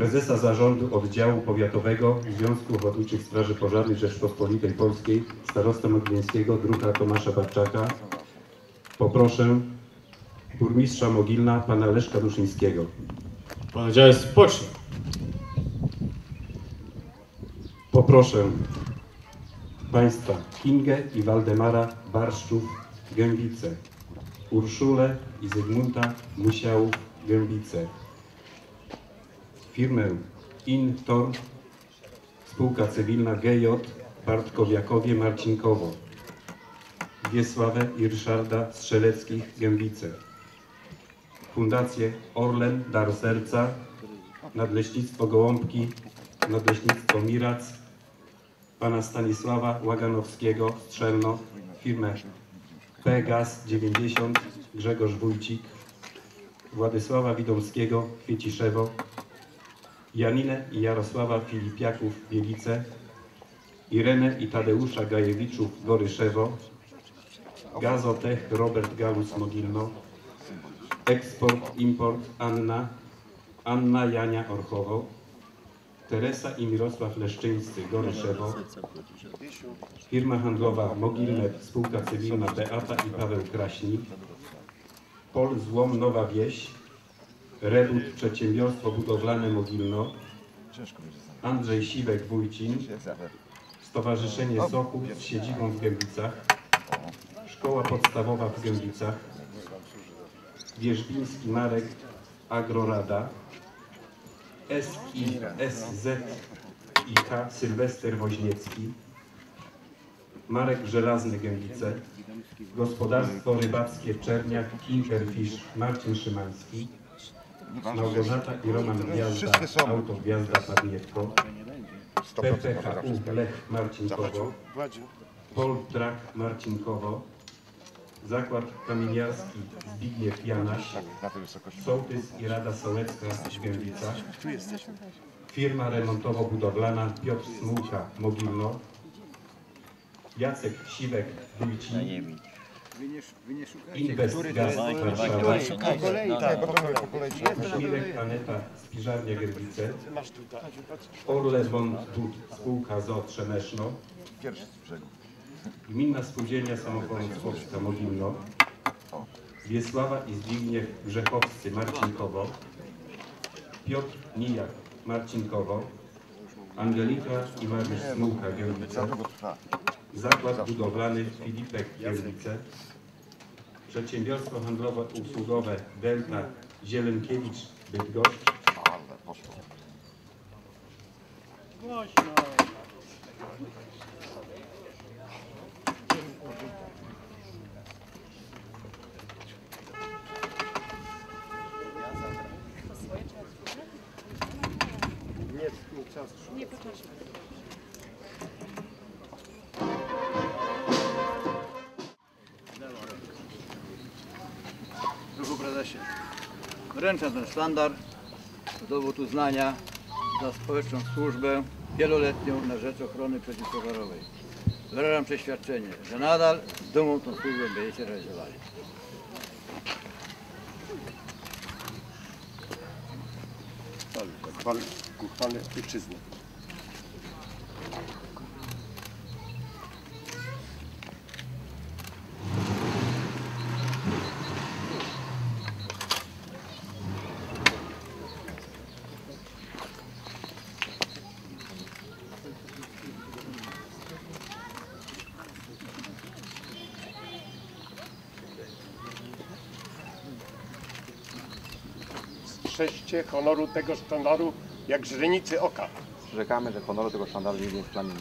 prezesa zarządu oddziału powiatowego Związku Ochotniczych Straży Pożarnych Rzeczpospolitej Polskiej, starostę Mogilskiego, druha Tomasza Barczaka, poproszę burmistrza Mogilna, pana Leszka Duszyńskiego. Pan oddział spocznie. Poproszę Państwa Kingę i Waldemara Barszczów Gębice, Urszulę i Zygmunta Musiałów Gębice, firmę Intor, spółka cywilna GJ Bartkowiakowie Marcinkowo, Wiesławę i Ryszarda Strzeleckich Gębice, Fundację Orlen Dar Serca, Nadleśnictwo Gołąbki, Nadleśnictwo Mirac, pana Stanisława Łaganowskiego, Strzelno, firmę Pegas 90, Grzegorz Wójcik, Władysława Widomskiego, Kwieciszewo, Janinę i Jarosława Filipiaków, Bielice, Irenę i Tadeusza Gajewiczów, Goryszewo, Gazotech, Robert Galus, Mogilno, Eksport, Import, Anna, Anna Jania Orchowo, Teresa i Mirosław Leszczyńscy, Goryszewo, firma handlowa Mogilnet, spółka cywilna Beata i Paweł Kraśnik, Pol Złom Nowa Wieś, Rebut Przedsiębiorstwo Budowlane Mogilno, Andrzej Siwek Wójcin, Stowarzyszenie Soków z siedzibą w Gębicach, Szkoła Podstawowa w Gębicach, Wierzbiński Marek Agrorada, SISZIK Sylwester Woźniecki, Marek Żelazny Gębice, Gospodarstwo Rybackie Czerniak Kinkerfish Marcin Szymański, Małgorzata i Roman Gwiazda Auto Gwiazda Padniewko, PPHU Lech Marcinkowo, Poltrak Marcinkowo, Zakład Kamieniarski Zbigniew Janaś, Sołtys i Rada Sołecka Gębicach, firma remontowo-budowlana Piotr Smułka Mogilno, Jacek Siwek Wójcin, Inwest Gaz Warszawa, Śmiłek Aneta Spiżarnia Gębice, Orle Von Bud Spółka ZO Trzemeszno, Gminna Spółdzielnia Samopomoc Mogilno, Wiesława i Zbigniew Grzechowscy Marcinkowo, Piotr Nijak Marcinkowo, Angelika i Mariusz Smułka Gębice, Zakład Budowlany Filipek Gębice, Przedsiębiorstwo Handlowo-Usługowe Delta Zielenkiewicz Bydgoszcz, Druhu prezesie, wręczam ten sztandar, dowód uznania za społeczną służbę wieloletnią na rzecz ochrony przeciwpożarowej. Wyrażam przeświadczenie, że nadal z dumą tą służbę będziecie realizowali. Ku chwale ojczyzny. Strzeżcie honoru tego sztandaru jak źrenicy oka. Przyrzekamy, że honoru tego sztandaru nigdy nie splamimy.